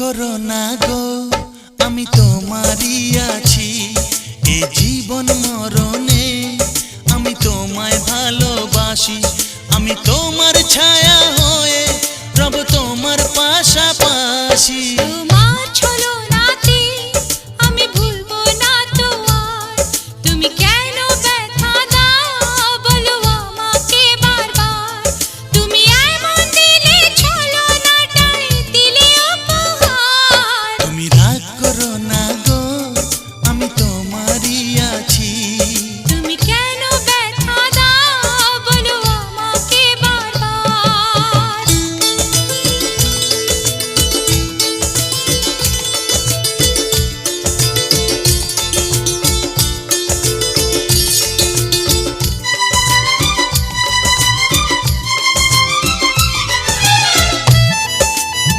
করো না গো, আমি তোমারই আছি। এ জীবন মরণে আমি তোমায় ভালোবাসি। আমি তোমার ছায়া হয়ে রব তোমার পাশাপাশি।